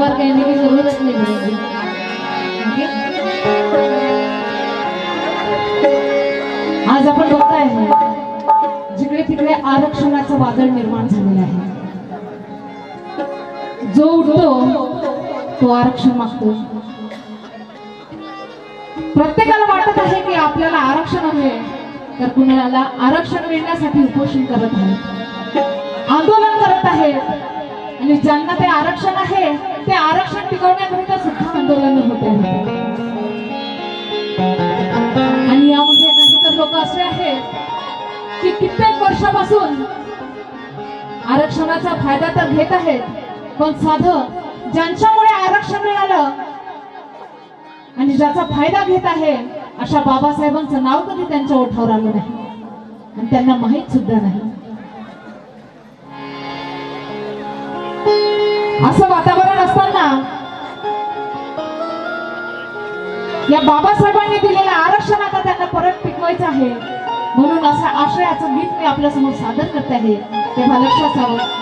बार कहने की जरूरत नहीं पड़ेगी ओके? आज आपण बघताय जिकडे तिकडे आरक्षणाचं वादळ निर्माण झालेलं आहे. जो उठतो तो आरक्षण मागतो. प्रत्येकाला वाटत आहे की आपल्याला आरक्षण हवे तर कुणाला आरक्षण मिळण्यासाठी उपोषण करत आहे. आंदोलन करत आहे. आणि ज्यांना ते आरक्षण आहे सुद्धा होते आणि यामध्ये काही तर लोक असे आहेत की कित्येक वर्षापासून आरक्षणाचा फायदा तर घेत आहेत पण साध ज्यांच्यामुळे आरक्षण मिळालं आणि ज्याचा फायदा घेत आहे अशा बाबासाहेबांचं नाव कधी त्यांच्या ओठावर आलं नाही. आणि त्यांना माहीत सुद्धा नाही. असं वातावरण या बाबासाहेबांनी दिलेलं आरक्षण आता त्यांना परत टिकवायचं आहे. म्हणून असं आशयाचं गीत मी आपल्यासमोर सादर करते आहे. तेव्हा लक्षात असावं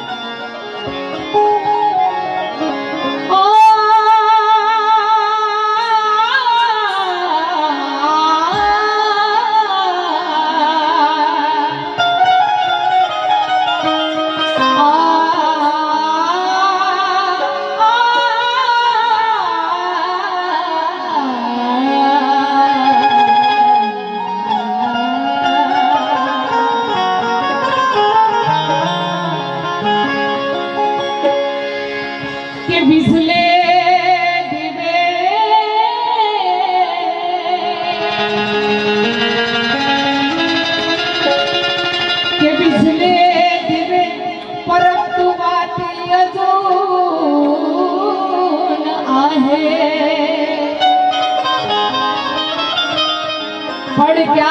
पडक्या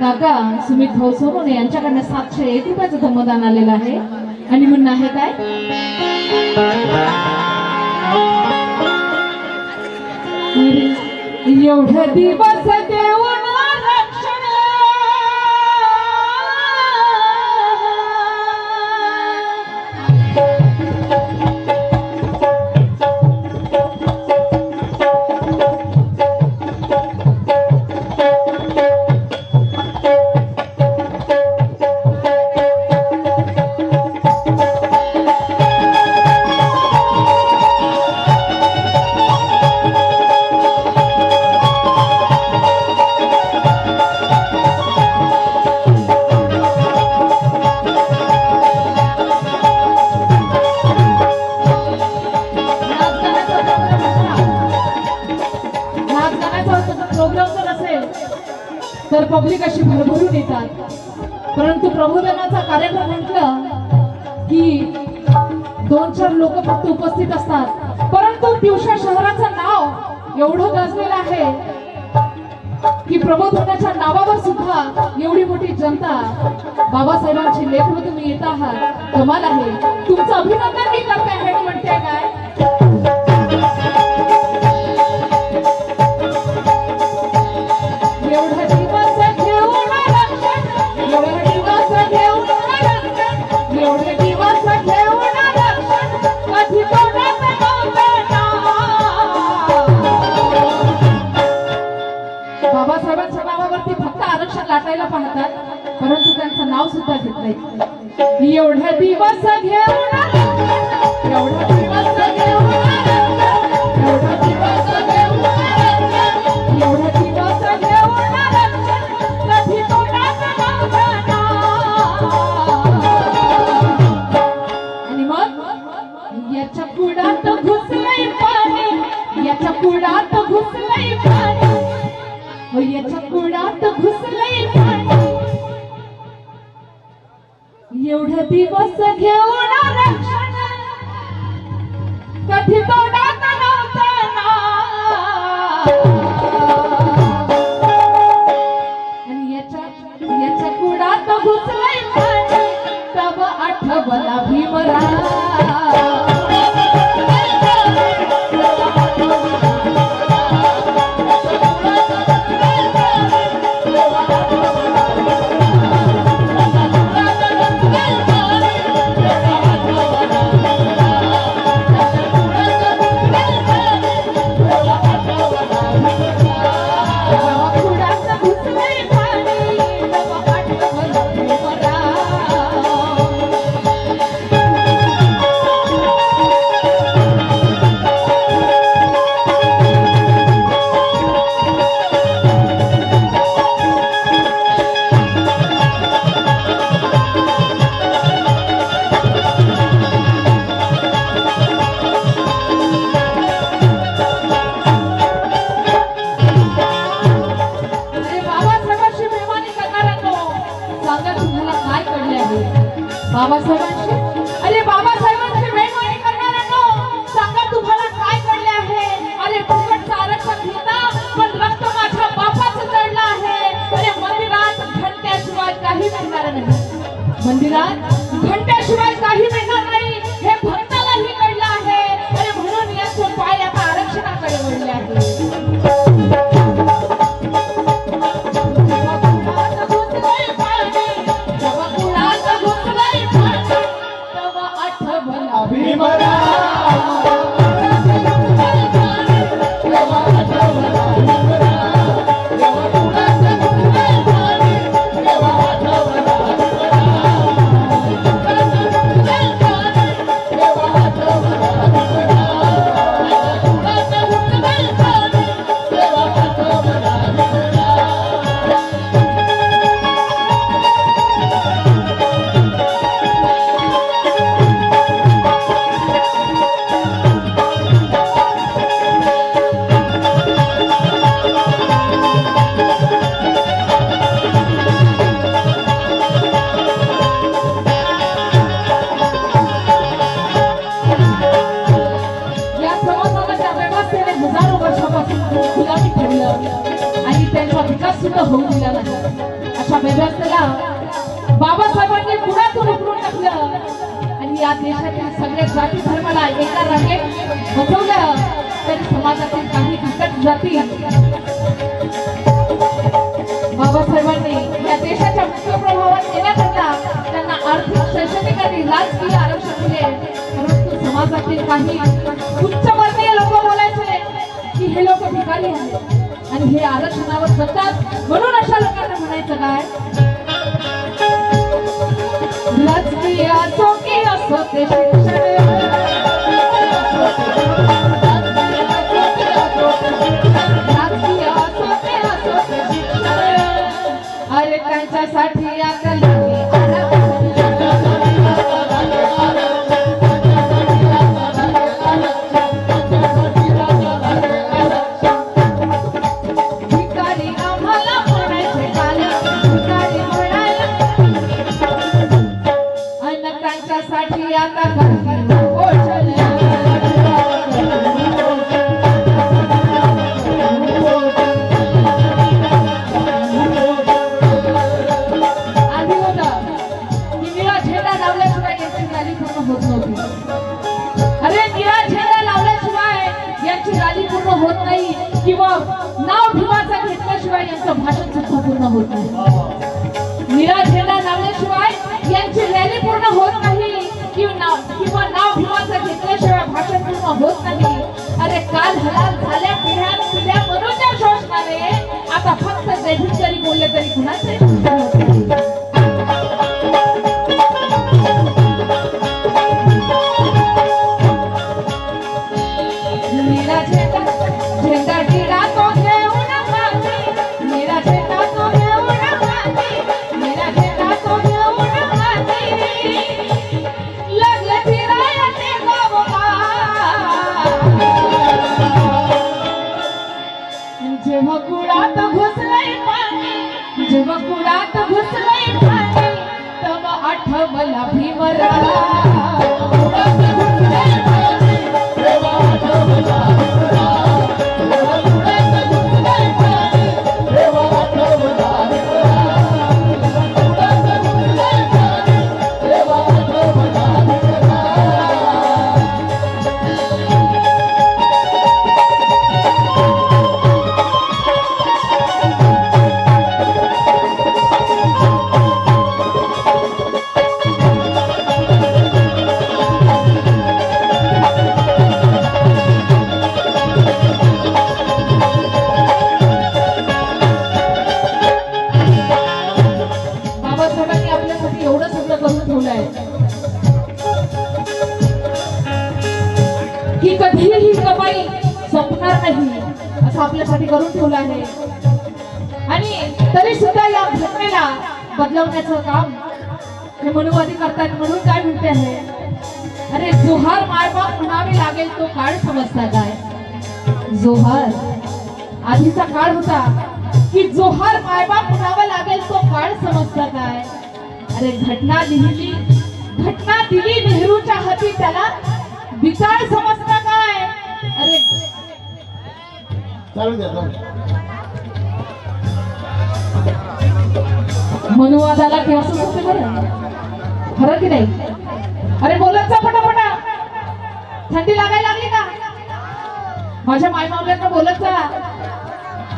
काका सुमित भाऊ सोनवणे यांच्याकडनं सातशे एक रुपयाचं धम्मदान आलेलं आहे. आणि म्हणणं आहे काय? एवढं दिवस प्रबोधनाचा कार्यक्रम म्हटलं की दोन चार लोक फक्त उपस्थित असतात. परंतु दिवसा शहराचं नाव एवढं गाजलेलं आहे की प्रबोधनाच्या नावावर सुद्धा एवढी मोठी जनता बाबासाहेबांची लेखन तुम्ही येत आहात. कमाल आहे. तुमचं अभिनंदन मी करते. आहे आहे बाबासाहेबांशी ठेवलं आणि त्यांचा विकास सुद्धा होऊ दिला नाही. अशा व्यवस्थेला बाबासाहेबांनी कुणातून उकरून टाकलं. आणि या देशातील सगळ्या जाती धर्माला एका रांगेत बसवलं. तरी समाजातील काही घटक जाती बाबासाहेबांनी या देशाच्या मुख्य प्रभावात येण्याकरता त्यांना आर्थिक शैक्षणिक आणि राजकीय आरक्षण दिले. परंतु समाजातील काही उच्चवर्णीय लोक बोलायचे हे लोक भिकारी आहेत. आणि हे आरक्षणावर जगतात म्हणून अशा लोकांना म्हणायचं काय? राजकीय असो की असो ते. यांचं भाषण सुद्धा पूर्ण होत नाही. निळा झेंडा लावल्याशिवाय यांची रॅली पूर्ण होत नाही किंवा किंवा नाव ठेवायचं घेतल्याशिवाय भाषण पूर्ण होत नाही. अरे काल हलाल झाल्या पिढ्या पिढ्या मनुष्य शोषणाने आता फक्त जयभीम जरी बोलले तरी कुणाचे जोहार मायबाप म्हणावे लागेल तो काळ समजता काय जोहार आधीचा काळ होता की जोहार मायबाप म्हणावा लागेल तो काळ समजता काय अरे घटना लिहिली घटना दिली नेहरूच्या हाती त्याला विचार समजता काय अरे. मनुवादाला की असं होते बरं? खरं की नाही? अरे बोलत जा पटापटा थंडी लागायला लागली का? माझ्या मायमावल्यांना बोलत जा.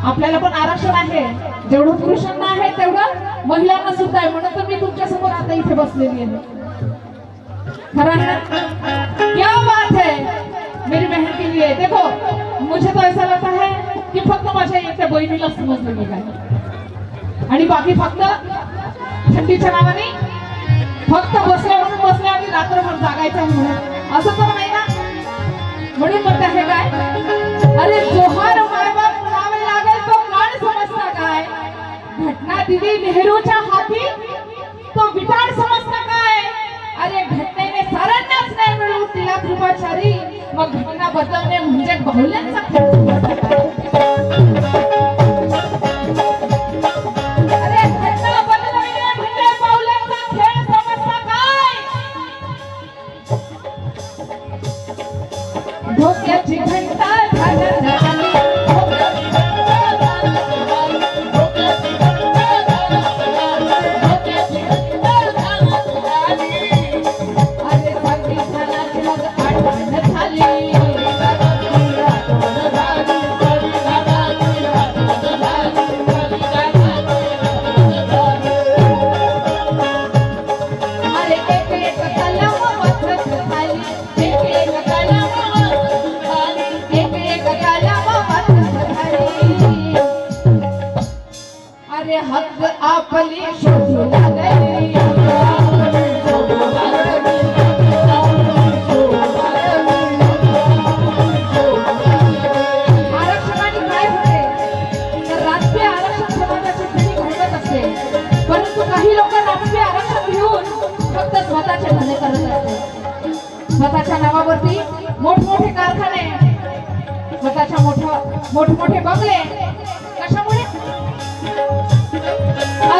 आपल्याला पण आरक्षण आहे. जेवढं पुरुषांना आहे तेवढं महिलांना सुद्धा आहे. म्हणून तर मी तुमच्यासमोर आता इथे बसलेली आहे. खरं क्या बात है. मेरी बहन के लिए. देखो मुझे तो ऐसा लगता है कि फक्त माझ्या एकट्या बहिणीला समजलं गेलं आहे आणि बाकी फक्त थंडीच्या नावाने फक्त बसल्या म्हणून बसल्या आणि रात्रभर जागायचं म्हणून. असं तर नाही ना? म्हणून म्हणते हे काय अरे जोहार मायबाप म्हणावे लागेल तो काळ समजता काय घटना दिली नेहरूच्या हाती तो विटाळ समजता काय अरे घटनेने सारांनाच नाही मिळू तिला कृपाचारी। मग घटना बदलणे म्हणजे बाहुल्यांचा राजकीय आरक्षण घेऊन फक्त स्वतःचे धंदे करत असते. स्वतःच्या नावावरती मोठमोठे कारखाने स्वतःच्या मोठं मोठमोठे बंगले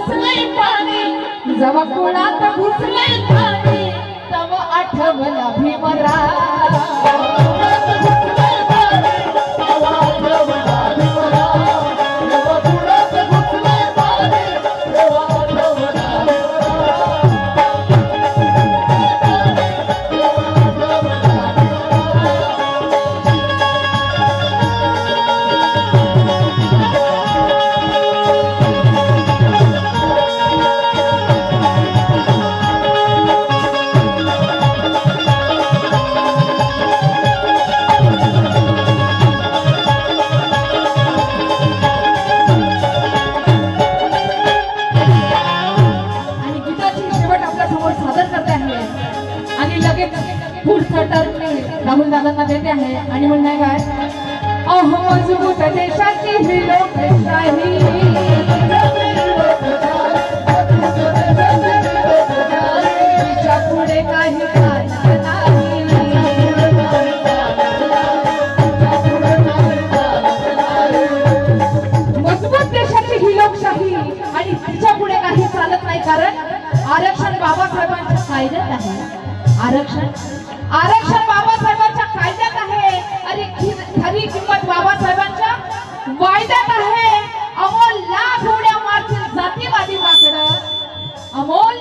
घुसले पाणी. जवा कुळात घुसले पाणी तव आठवला भीमरा चालत नाही कारण आरक्षण बाबासाहेबांच्या कायद्यात आहे. आरक्षण? आरक्षण बाबासाहेबांच्या कायद्यात आहे. अरे खरी किंमत बाबासाहेबांच्या वायद्यात आहे. अमोल लाठोड्या मार्च जातीवादी माकडं. अमोल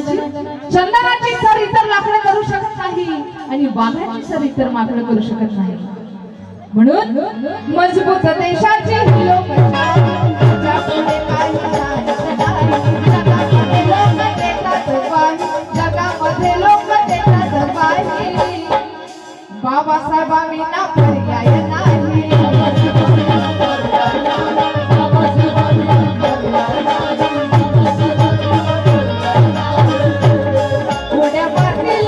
चंदनाची चंदनाची सर इतर लाकडं करू शकत नाही आणि वाघाची सर इतर माकड करू शकत नाही. म्हणून मजबूत देशाची ही लोक ना पर्याय ना